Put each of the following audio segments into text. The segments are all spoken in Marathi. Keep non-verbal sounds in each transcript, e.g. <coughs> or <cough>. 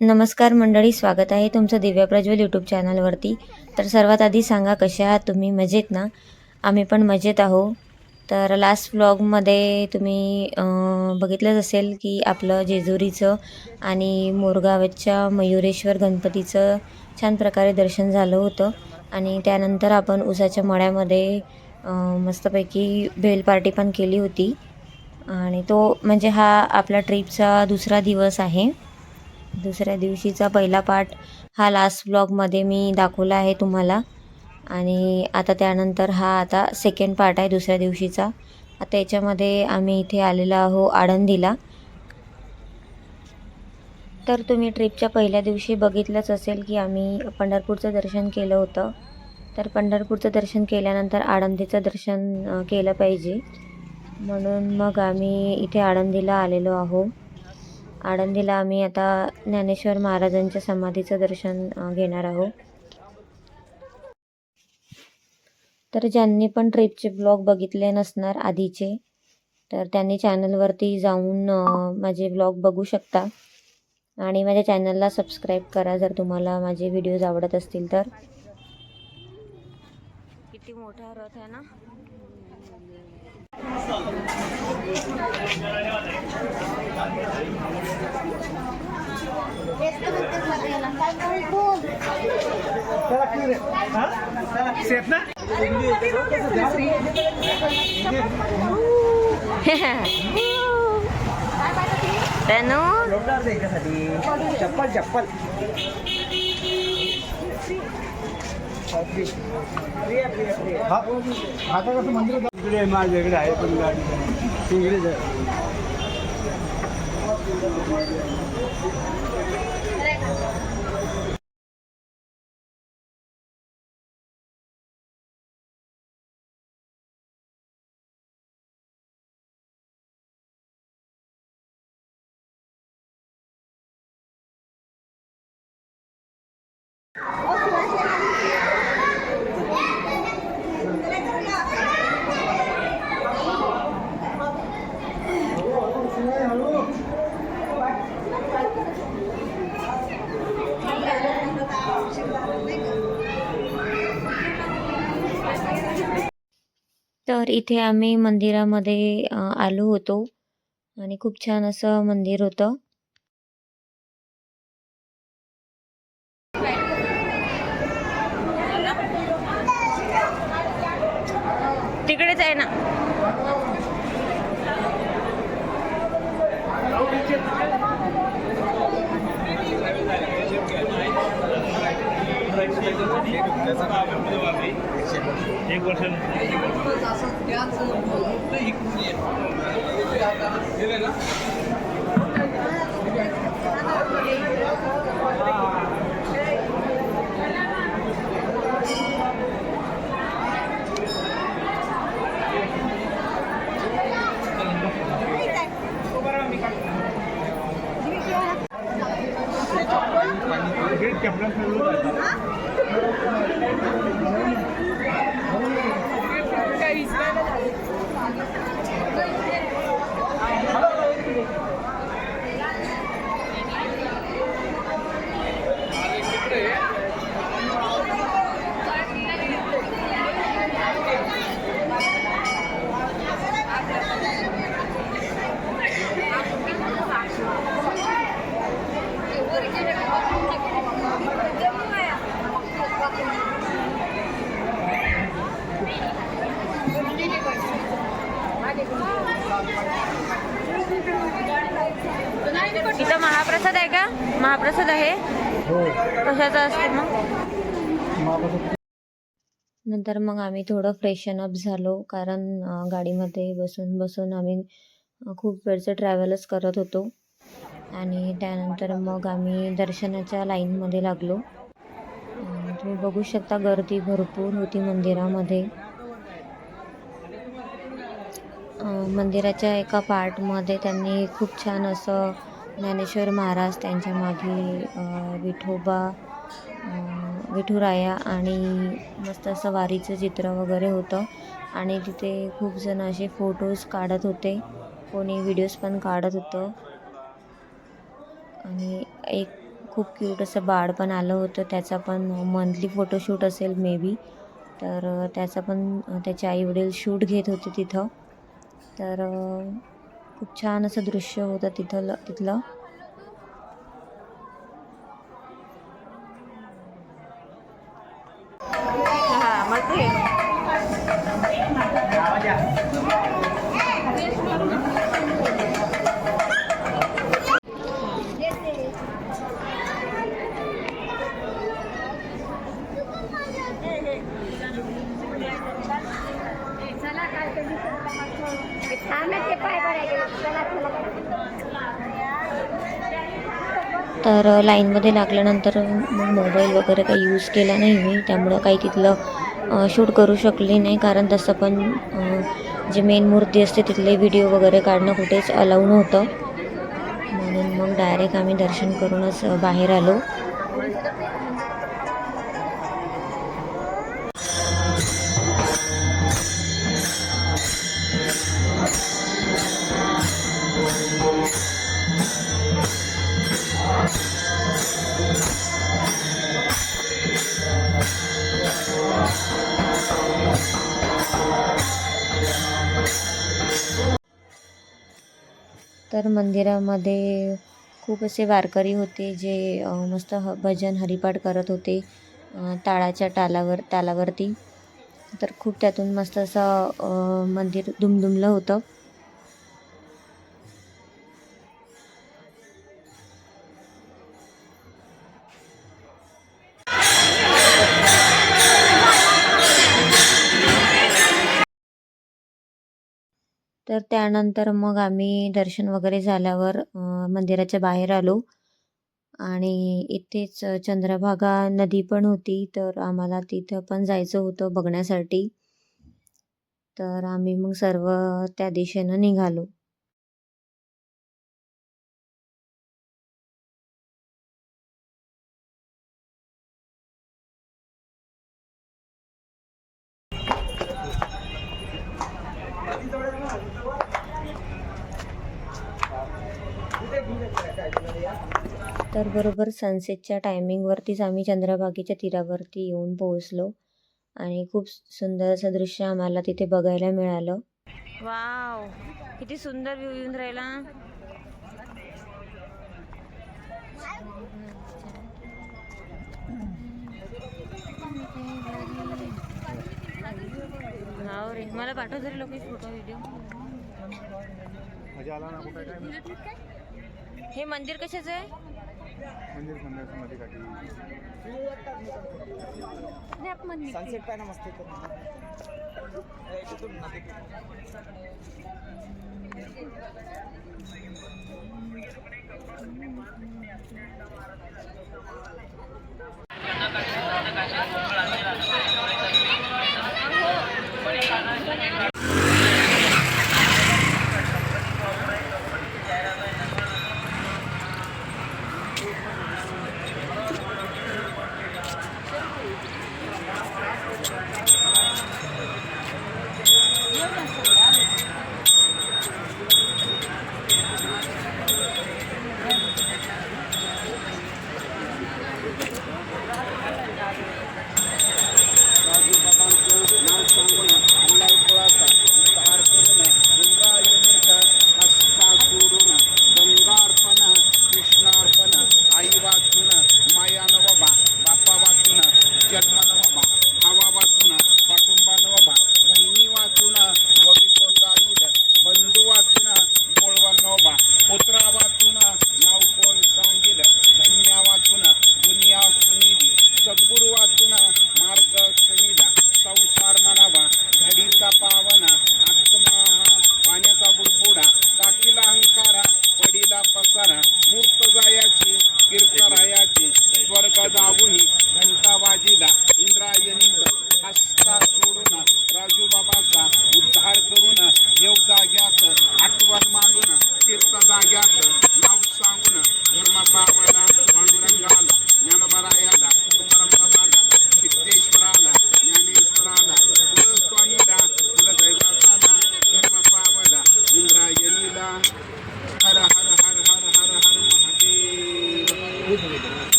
नमस्कार मंडळी स्वागत आहे तुमचं दिव्या प्रज्वल यूट्यूब चॅनलवरती तर सर्वात आधी सांगा कशा आहात तुम्ही? मजेत ना? आम्ही पण मजेत आहो तर लास्ट व्लॉगमध्ये तुम्ही बघितलंच असेल की आपलं जेजुरीचं आणि मोरगावच्या मयुरेश्वर गणपतीचं छान प्रकारे दर्शन झालं होतं. आणि त्यानंतर आपण उसाच्या मळ्यामध्ये मस्तपैकी भेल पार्टी पण केली होती. आणि तो म्हणजे हा आपला ट्रिपचा दुसरा दिवस आहे. दुसऱ्या दिवशीचा पहिला पार्ट हा लास्ट ब्लॉगमध्ये मी दाखवला आहे तुम्हाला. आणि आता त्यानंतर हा आता सेकंड पार्ट आहे दुसऱ्या दिवशीचा. आता याच्यामध्ये आम्ही इथे आलेलो आहो आळंदीला. तर तुम्ही ट्रिपच्या पहिल्या दिवशी बघितलंच असेल की आम्ही पंढरपूरचं दर्शन केलं होतं. तर पंढरपूरचं दर्शन केल्यानंतर आळंदीचं दर्शन केलं पाहिजे. म्हणून मग आम्ही इथे आळंदीला आलेलो आहो आळंदीला आम्ही आता ज्ञानेश्वर महाराजांच्या समाधीचं दर्शन घेणार आहोत. तर ज्यांनी पण ट्रिपचे ब्लॉग बघितले नसणार आधीचे तर त्यांनी चॅनलवरती जाऊन माझे ब्लॉग बघू शकता. आणि माझ्या चॅनलला सबस्क्राईब करा जर तुम्हाला माझे व्हिडिओज आवडत असतील तर. किती मोठा रथ आहे ना? <laughs> सेट ना चप्पल चप्पल. प्रिय आता कसं मंदिर माझ्याकडे आहे पण गाडी. इकडे तर इथे आम्ही मंदिरामध्ये आलो होतो आणि खूप छान असं मंदिर होतं. तिकडेच आहे ना. एक वर्ष इथं त्यानंतर मग आम्ही थोडं फ्रेशन अप झालो. कारण गाडीमध्ये बसून बसून आम्ही खूप वेळचं ट्रॅव्हलच करत होतो. आणि त्यानंतर मग आम्ही दर्शनाच्या लाईनमध्ये लागलो. तुम्ही बघू शकता गर्दी भरपूर होती मंदिरामध्ये. मंदिराच्या एका पार्टमध्ये त्यांनी खूप छान असं ज्ञानेश्वर महाराज त्यांच्या मागे विठोबा विठुराया आणि मस्त असं वारीचं चित्र वगैरे होतं. आणि तिथे खूप जण असे फोटोज काढत होते. कोणी व्हिडिओज पण काढत होतं. आणि एक खूप क्यूट असं बाळ पण आलं होतं. त्याचा पण मंथली फोटोशूट असेल मे बी तर त्याचा पण त्याचे आईवडील शूट घेत होते तिथं. तर खूप छान असं दृश्य होतं तिथलं तिथलं तर अ, लाईनमध्ये लागल्यानंतर मग मोबाईल वगैरे काही यूज केला नाही मी त्यामुळं काही तिथलं शूट करू शकले नाही. कारण तसं पण जे मेन मूर्ती असते तिथले व्हिडिओ वगैरे काढणं कुठेच अलाऊ नव्हतं. म्हणून मग डायरेक्ट आम्ही दर्शन करूनच बाहेर आलो. तर मंदिरामध्ये खूप असे वारकरी होते जे मस्त ह भजन हरिपाठ करत होते ताळाच्या टाळाच्या तालावरती. तर खूप त्यातून मस्त असं मंदिर दुमदुमलं होतं. तर त्यानंतर मग आम्ही दर्शन वगैरे झाल्यावर मंदिराच्या बाहेर आलो. आणि इथेच चंद्रभागा नदी पण होती तर आम्हाला तिथं पण जायचं होतं बघण्यासाठी. तर आम्ही मग सर्व त्या दिशेनं निघालो. तर बरोबर सनसेटच्या टायमिंगवरतीच आम्ही चंद्रभागेच्या तीरावरती येऊन पोहोचलो. आणि खूप सुंदर असं दृश्य आम्हाला तिथे बघायला मिळालं. वाव! किती सुंदर व्ह्यू येऊन राहिला. हाव रे. मला पाठव तरी लोक फोटो व्हिडिओ मजा आला ना कुठे काय? हे मंदिर कशाचं आहे? मंदिर मंदिरमध्ये काठी सनसेट काय ना मस्त कृष्णार्पण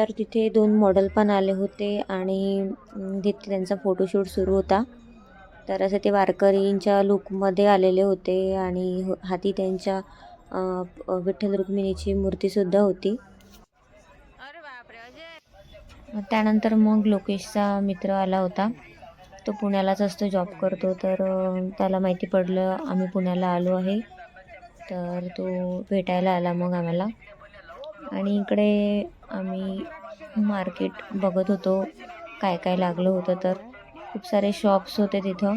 तर तिथे दोन मॉडेल पण आले होते आणि तिथे त्यांचा फोटोशूट सुरू होता. तर असे ते वारकरींच्या लुकमध्ये आलेले होते आणि हो- हाती त्यांच्या विठ्ठल रुक्मिणीची मूर्तीसुद्धा होती. त्यानंतर मग लोकेशचा मित्र आला होता. तो पुण्यालाच असतो जॉब करतो. तर त्याला माहिती पडलं आम्ही पुण्याला आलो आहे. तर तो भेटायला आला मग आम्हाला. आणि इकडे आम्ही मार्केट बघत होतो. काय काय लागलं होतं तर खूप सारे शॉप्स होते तिथं.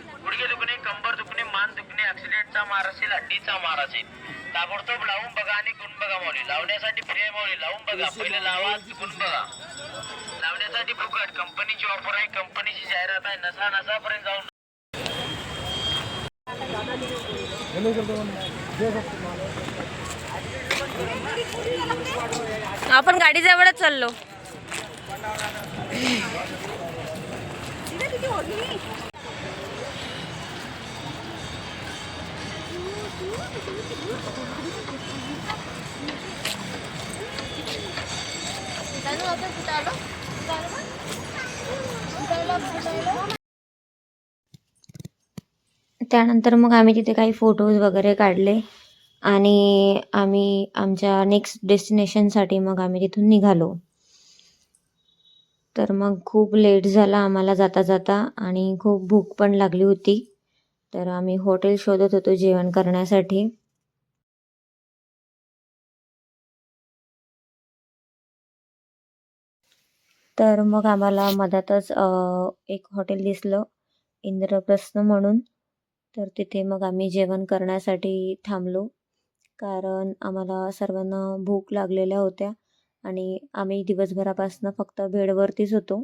गुडघे दुखणे कंबर दुखणे मान दुखणे ऍक्सिडेंटचा मार असेल हड्डीचा मार असेल. ताबडतोब लावून बघा आणि गुण बघा मौली. लावण्यासाठी फ्री आहे मौली लावून बघा. पहिले लावा गुण बघा. लावण्यासाठी फुकट. कंपनीची ऑफर आहे. कंपनीची जाहिरात आहे. नसा नसापर्यंत जाऊन आपण गाडी जवळच चाललो. त्यानंतर मग आम्ही तिथे काही फोटोज वगैरे काढले. आणि आम्ही आमच्या नेक्स्ट डेस्टिनेशनसाठी मग आम्ही तिथून निघालो. तर मग खूप लेट झाला आम्हाला जाता जाता आणि खूप भूक पण लागली होती. तर आम्ही हॉटेल शोधत होतो जेवण करण्यासाठी. तर मग आम्हाला मधातच एक हॉटेल दिसलं इंद्रप्रस्थ म्हणून. तर तिथे मग आम्ही जेवण करण्यासाठी थांबलो. कारण आम्हाला सर्वांना भूक लागलेल्या होत्या आणि आम्ही दिवसभरापासून फक्त बेडवरतीच होतो.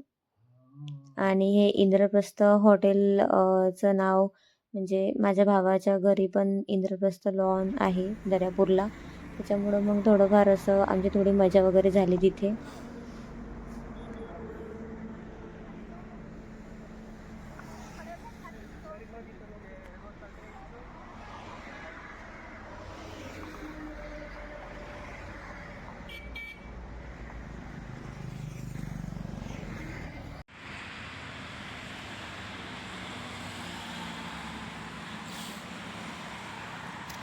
आणि हे इंद्रप्रस्थ हॉटेल चं नाव म्हणजे माझ्या भावाच्या घरी पण इंद्रप्रस्थ लॉन आहे दर्यापूरला. त्याच्यामुळं मग थोडंफार असं आमची थोडी मजा वगैरे झाली तिथे.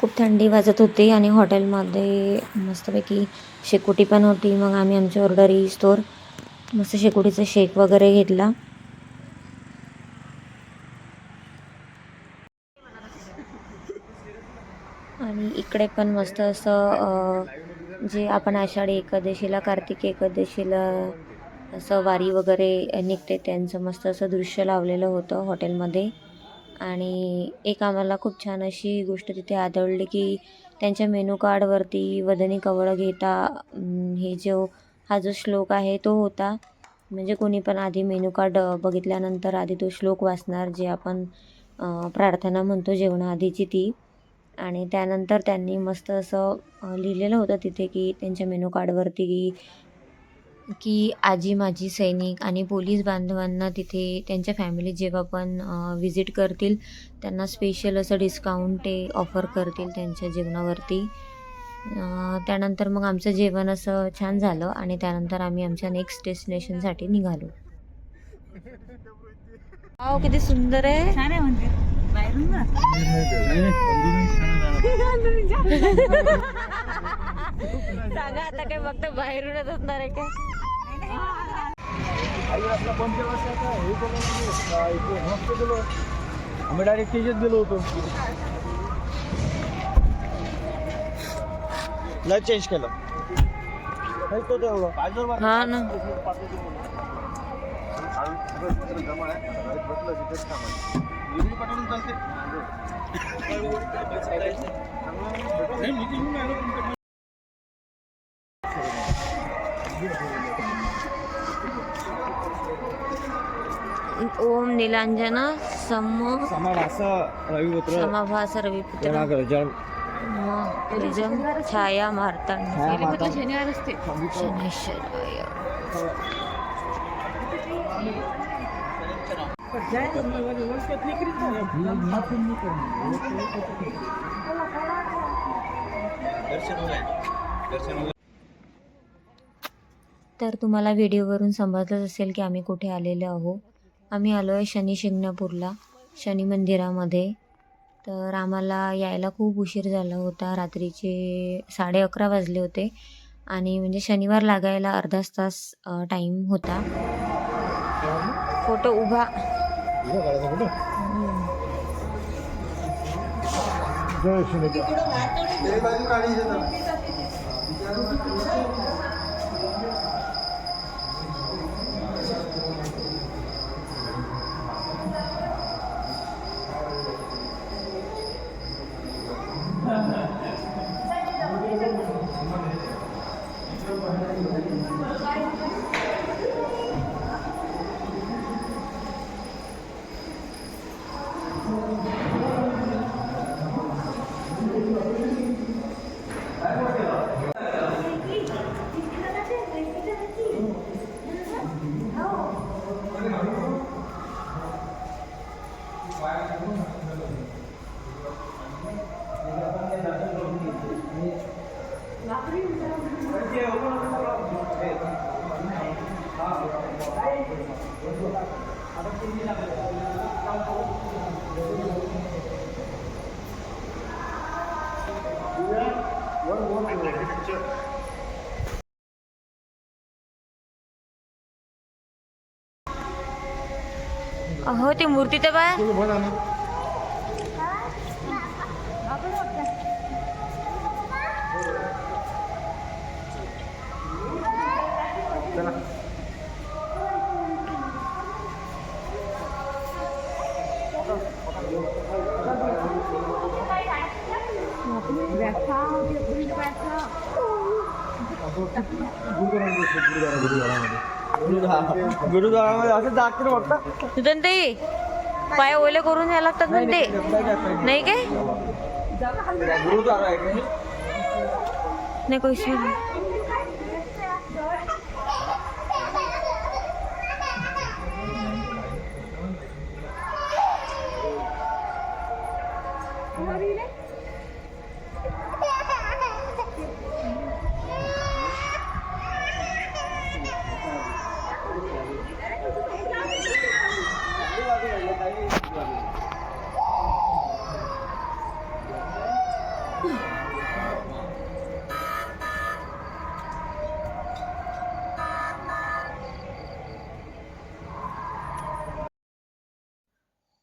खूप थंडी वाजत होती आणि हॉटेलमध्ये मस्तपैकी शेकोटी पण होती. मग आम्ही आमची ऑर्डर स्टोर मस्त शेकोटीचा शेक वगैरे घेतला. आणि इकडे पण मस्त असं जे आपण आषाढी एकादशीला कार्तिक एकादशीला असं वारी वगैरे निघते त्यांचं मस्त असं दृश्य लावलेलं होतं हॉटेलमध्ये. आणि एक आम्हाला खूप छान अशी गोष्ट तिथे आढळली की त्यांच्या मेनू कार्डवरती वदनी कवळ घेता हे जो हा जो श्लोक आहे तो होता. म्हणजे कोणी पण आधी मेनू कार्ड बघितल्यानंतर आधी तो श्लोक वाचणार जे आपण प्रार्थना म्हणतो जेवणाआधीची ती. आणि त्यानंतर त्यांनी मस्त असं लिहिलेलं होतं तिथे की त्यांच्या मेनू कार्डवरती की की आजी माजी सैनिक आणि पोलीस बांधवांना तिथे त्यांच्या फॅमिली जेव्हा पण विजिट करतील त्यांना स्पेशल असं डिस्काउंट ते ऑफर करतील त्यांच्या जेवणावरती. त्यानंतर मग आमचं जेवण असं छान झालं आणि त्यानंतर आम्ही आमच्या नेक्स्ट डेस्टिनेशनसाठी निघालो. वाव किती सुंदर आहे. छान आहे मंदिर बाहेरून ना. <laughs> <laughs> सांगा आता काय फक्त बाहेरूनच असणार आहे का? आम्ही डायरेक्ट त्याच्यात गेलो होतो. लाइट चेंज केलं. हा ना. निलांजन सम समाभास रविपुत्र प्रिजम छाया मार्तंड शनिवार असते. शनेश्वराय तर तुम्हाला व्हिडिओवरून समजलंच असेल की आम्ही कुठे आलेलो आहो आम्ही आलो आहे शनी शिंगणापूरला शनी मंदिरामध्ये. तर आम्हाला यायला खूप उशीर झाला होता. रात्रीचे साडे अकरा वाजले होते आणि म्हणजे शनिवार लागायला अर्धाच तास टाईम होता. फोटो उभा. जय हो ती मूर्ती तर बा गुरुद्वारामध्ये. असं जागते वाटतं? सुदंती पाय ओले करून यायला लागतात म्हणते नाही काय? गुरुद्वारा आहे नाही कैसे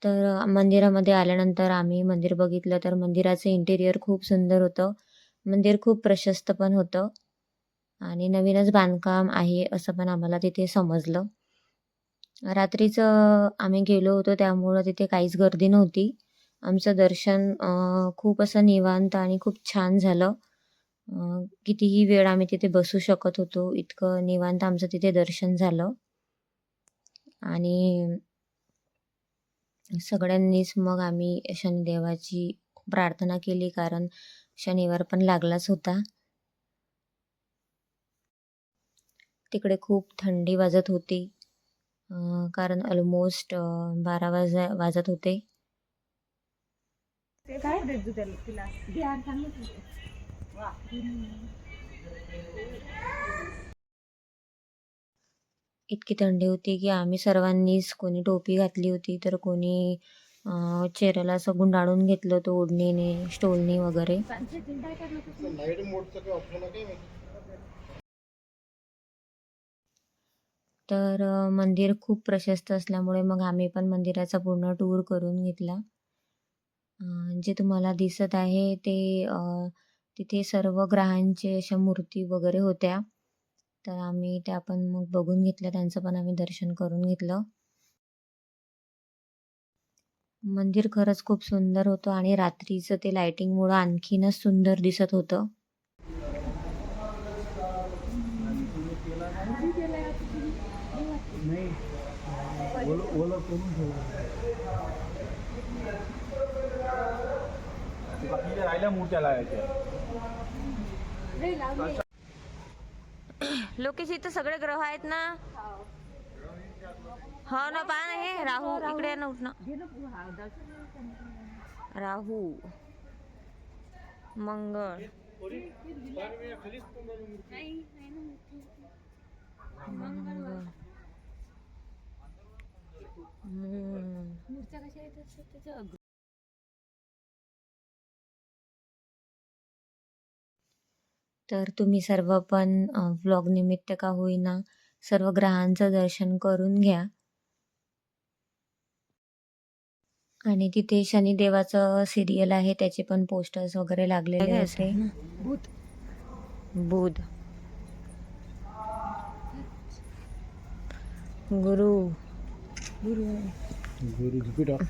तर मंदिरामध्ये आल्यानंतर आम्ही मंदिर बघितलं तर मंदिराचं इंटेरियर खूप सुंदर होतं. मंदिर खूप प्रशस्त पण होतं. आणि नवीनच बांधकाम आहे असं पण आम्हाला तिथे समजलं. रात्रीचं आम्ही गेलो होतो त्यामुळं तिथे काहीच गर्दी नव्हती. आमचं दर्शन खूप असं निवांत आणि खूप छान झालं. कितीही वेळ आम्ही तिथे बसू शकत होतो इतकं निवांत आमचं तिथे दर्शन झालं. आणि सगळ्यांनीच मग आम्ही शनिदेवाची प्रार्थना केली कारण शनिवार पण लागलाच होता. तिकडे खूप थंडी वाजत होती कारण ऑलमोस्ट बारा वाजा वाजत होते. काय देत त्याला तिला? ध्यान चांगलं इतकी थंडी होती की आम्ही सर्वांनीच कोणी टोपी घातली होती तर कोणी चेहऱ्याला असं गुंडाळून घेतलं होतं ओढणीने स्टोलनी वगैरे. तर मंदिर खूप प्रशस्त असल्यामुळे मग आम्ही पण मंदिराचा पूर्ण टूर करून घेतला. जे तुम्हाला दिसत आहे ते तिथे सर्व ग्रहांचे अशा मूर्ती वगैरे होत्या. तर आम्ही त्या पण मग बघून घेतल्या त्यांचं पण आम्ही दर्शन करून घेतलं. मंदिर खरंच खूप सुंदर होतं आणि रात्रीचं ते लायटिंगमुळं आणखीनच सुंदर दिसत होतं. नाही राहिल्या मूर्त्या लावायच्या <coughs> लोकेश इथं सगळे ग्रह आहेत ना? हो ना पहा ना हे राहू इकडे ना उठ ना. राहू. मंगळ. मंगळ. हम्म. तर तुम्ही सर्व पण व्लॉग निमित्त का होईना सर्व ग्रहांचं दर्शन करून घ्या. आणि तिथे शनिदेवाचं सिरियल आहे त्याचे पण पोस्टर्स वगैरे लागलेले होते. बुध. गुरु. गुरु. जुपिटर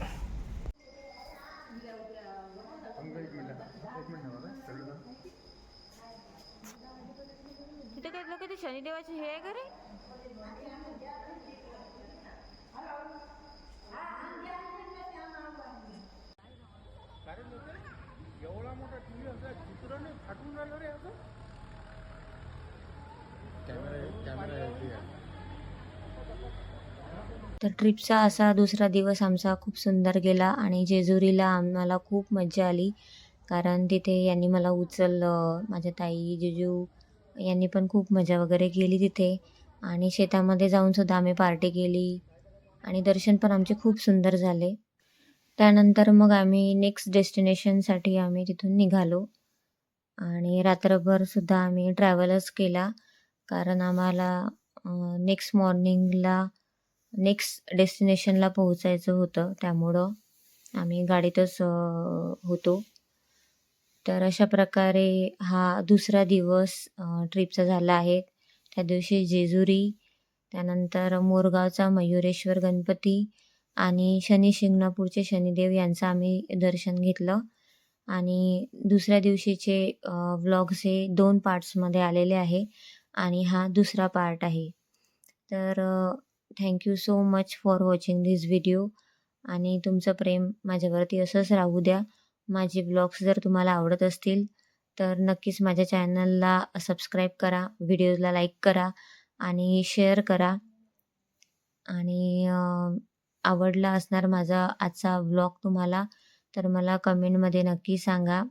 तिथे काय लोक ते शनिदेवाचे हे आहे का रे एवढा मोठा टीव्ही असा चित्र नाही फाटून राहिलं रे असं. तर ट्रिपचा असा दुसरा दिवस आमचा खूप सुंदर गेला आणि जेजुरीला आम्हाला खूप मज्जा आली. कारण तिथे यांनी मला उचललं माझ्या ताई जिजू यांनी पण खूप मजा वगैरे केली तिथे. आणि शेतामध्ये जाऊन सुद्धा आम्ही पार्टी केली. आणि दर्शन पण आमचे खूप सुंदर झाले. त्यानंतर मग आम्ही नेक्स्ट डेस्टिनेशनसाठी आम्ही तिथून निघालो. आणि रात्रभर सुद्धा आम्ही ट्रॅव्हलच केला. कारण आम्हाला नेक्स्ट मॉर्निंगला नेक्स्ट डेस्टिनेशनला पोहोचायचं होतं. त्यामुळं आम्ही गाडीतच होतो. तर अशा प्रकारे हा दुसरा दिवस ट्रिपचा झाला आहे. त्या दिवशी जेजुरी त्यानंतर मोरगावचा मयुरेश्वर गणपती आणि शनी शिंगणापूरचे शनिदेव यांचं आम्ही दर्शन घेतलं. आणि दुसऱ्या दिवशीचे व्लॉग्स हे दोन पार्ट्समध्ये आलेले आहे आणि हा दुसरा पार्ट आहे. तर thank you so much for watching this video आणि तुमचं प्रेम माझ्यावरती असंच राहू द्या. माझे ब्लॉग्स जर तुम्हाला आवडत असतील तर नक्कीच माझ्या चॅनलला सबस्क्राईब करा व्हिडिओजला लाईक करा आणि शेअर करा. आणि आवडला असणार माझा आजचा व्लॉग तुम्हाला तर मला कमेंटमध्ये नक्की सांगा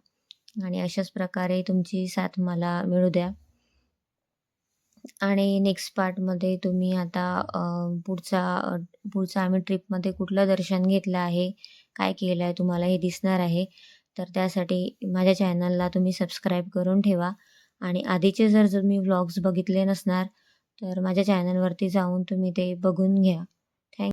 आणि अशाच प्रकारे तुमची साथ मला मिळू द्या. आणि नेक्स्ट पार्टमध्ये तुम्ही आता पुढचा पुढचा आम्ही ट्रिपमध्ये कुठलं दर्शन घेतलं आहे काय केलं आहे तुम्हाला हे दिसणार आहे. तर त्यासाठी माझ्या चॅनलला तुम्ही सबस्क्राईब करून ठेवा. आणि आधीचे जर तुम्ही व्लॉग्स बघितले नसणार तर माझ्या चॅनलवरती जाऊन तुम्ही ते बघून घ्या.